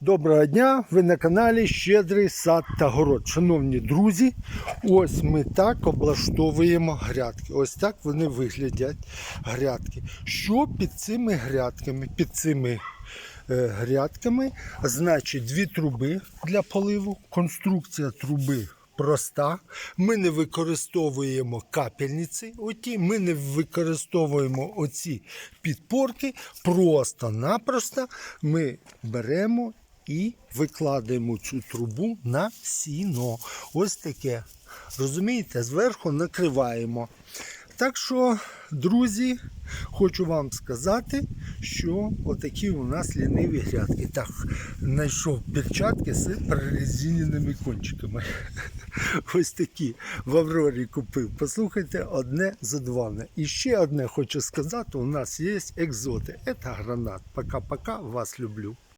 Доброго дня! Ви на каналі Щедрий сад та город. Шановні друзі, ось ми так облаштовуємо грядки. Ось так вони виглядять грядки. Що під цими грядками? Під цими е, грядками, значить, дві труби для поливу. Конструкція труби проста. Ми не використовуємо капельниці, оті, ми не використовуємо оці підпорки. Просто-напросто ми беремо і викладаємо цю трубу на сіно. Ось таке. Розумієте, зверху накриваємо. Так що, друзі, хочу вам сказати, що отакі у нас ліниві грядки. Так, знайшов перчатки з прорезиненими кончиками. Ось такі в Аврорі купив. Послухайте, одне задоволене. І ще одне хочу сказати: у нас є екзоти. Це гранат. Пока-пока, вас люблю.